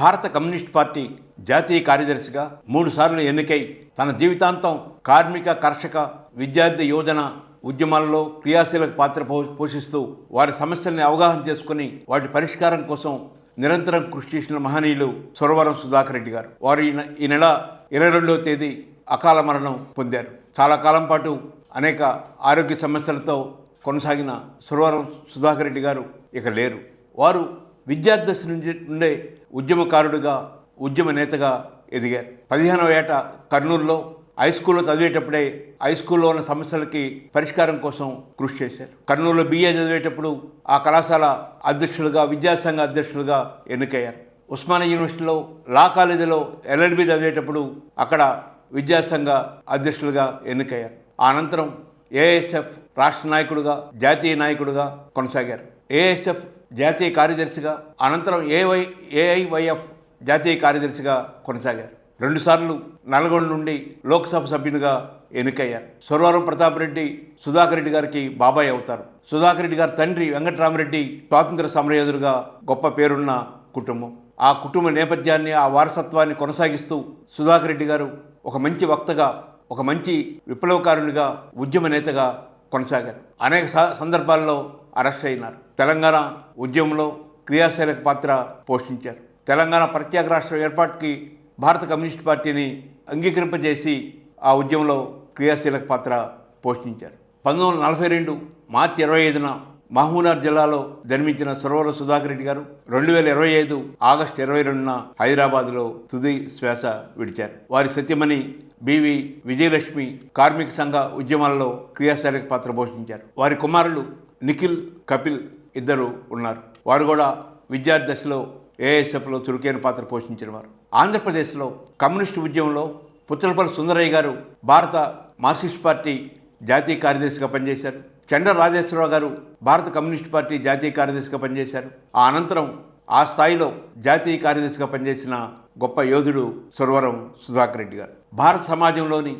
భారత communist party జాతీయ కార్యదర్శిగా మూడుసార్లు ఎన్నికై తన జీవితాంతం కార్మిక కర్షక విద్యార్థి యోజన ఉద్యమాల్లో క్రియాశీలక పాత్ర పో- పోషిస్తూ వారి సమస్యల్ని అవగాహన చేసుకుని వాటి పరిష్కారం కోసం నిరంతరం కృషి చేసిన మహనీయులు సురవరం సుధాకర్ రెడ్డి గారు. వారు ఈ ఈ నెల ఇరవై రెండవ తేదీ అకాల మరణం పొందారు. చాలా కాలం పాటు అనేక ఆరోగ్య సమస్యలతో కొనసాగిన సురవరం సుధాకర్ రెడ్డి గారు ఇక లేరు. వారు విద్యార్థి నుండి నుంచి నుండే ఉద్యమకారుడిగా ఉద్యమ నేతగా ఎదిగారు. పదిహేనవ ఏట కర్నూలులో హై స్కూల్లో చదివేటప్పుడే హై స్కూల్లో ఉన్న సమస్యలకి పరిష్కారం కోసం కృషి చేశారు. కర్నూలులో బీఏ చదివేటప్పుడు ఆ కళాశాల అధ్యక్షులుగా విద్యాసంఘ అధ్యక్షులుగా ఎన్నికయ్యారు. ఉస్మానియా యూనివర్సిటీలో లా కాలేజీలో ఎల్ఎల్బి చదివేటప్పుడు అక్కడ విద్యాసంఘ అధ్యక్షులుగా ఎన్నికయ్యారు. అనంతరం ఏఎస్ఎఫ్ రాష్ట్ర నాయకుడుగా జాతీయ నాయకుడుగా కొనసాగారు. ఏఎస్ఎఫ్ జాతీయ కార్యదర్శిగా అనంతరం ఏవై ఏఐవైఎఫ్ జాతీయ కార్యదర్శిగా కొనసాగారు. రెండుసార్లు నల్గొండ నుండి లోక్సభ సభ్యునిగా ఎన్నికయ్యారు. సురవరం ప్రతాప్ రెడ్డి సుధాకర్ రెడ్డి గారికి బాబాయ్ అవుతారు. సుధాకర్ రెడ్డి గారి తండ్రి వెంకటరామరెడ్డి స్వాతంత్ర సమరయోధుడుగా గొప్ప పేరున్న కుటుంబం. ఆ కుటుంబ నేపథ్యాన్ని ఆ వారసత్వాన్ని కొనసాగిస్తూ సుధాకర్ రెడ్డి గారు ఒక మంచి వక్తగా ఒక మంచి విప్లవకారునిగా ఉద్యమ నేతగా కొనసాగారు. అనేక స- సందర్భాల్లో అరెస్ట్ అయినారు. తెలంగాణ ఉద్యమంలో క్రియాశీలక పాత్ర పోషించారు. తెలంగాణ ప్రత్యేక రాష్ట్ర ఏర్పాటుకి భారత కమ్యూనిస్ట్ పార్టీని అంగీకరింపజేసి ఆ ఉద్యమంలో క్రియాశీలక పాత్ర పోషించారు. పంతొమ్మిది వందల నలభై రెండు మార్చి ఇరవై ఐదున మహబూబ్నగర్ జిల్లాలో జన్మించిన సురవర సుధాకర్ రెడ్డి గారు రెండు వేల ఇరవై ఐదు ఆగస్టు ఇరవై రెండున హైదరాబాద్లో తుది శ్వాస విడిచారు. వారి సత్యమణి బివి విజయలక్ష్మి కార్మిక సంఘ ఉద్యమాలలో క్రియాశీలక పాత్ర పోషించారు. వారి కుమారులు నిఖిల్ కపిల్ ఇద్దరు ఉన్నారు. వారు కూడా విద్యార్థి దశలో ఏఎస్ఎఫ్లో చురుకైన పాత్ర పోషించిన వారు. ఆంధ్రప్రదేశ్లో కమ్యూనిస్టు ఉద్యమంలో పుచ్చలపల్లి సుందరయ్య గారు భారత మార్క్సిస్ట్ పార్టీ జాతీయ కార్యదర్శిగా పనిచేశారు. చండ్ర రాజేశ్వరరావు గారు భారత కమ్యూనిస్ట్ పార్టీ జాతీయ కార్యదర్శిగా పనిచేశారు. ఆ అనంతరం ఆ స్థాయిలో జాతీయ కార్యదర్శిగా పనిచేసిన గొప్ప యోధుడు సురవరం సుధాకర్ రెడ్డి గారు. భారత సమాజంలోని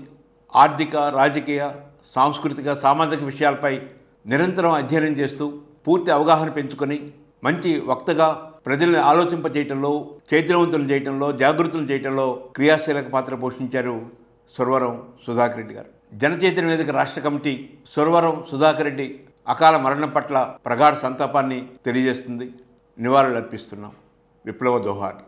ఆర్థిక రాజకీయ సాంస్కృతిక సామాజిక విషయాలపై నిరంతరం అధ్యయనం చేస్తూ పూర్తి అవగాహన పెంచుకొని మంచి వక్తగా ప్రజల్ని ఆలోచింపజేయటంలో చైతన్యవంతులు చేయటంలో జాగృతులు చేయటంలో క్రియాశీలక పాత్ర పోషించారు సురవరం సుధాకర్ రెడ్డి గారు. జనచైతన్య వేదిక రాష్ట్ర కమిటీ సురవరం సుధాకర్ రెడ్డి అకాల మరణం పట్ల ప్రగాఢ సంతాపాన్ని తెలియజేస్తుంది. నివాళులు అర్పిస్తున్నాం విప్లవ దోహార్.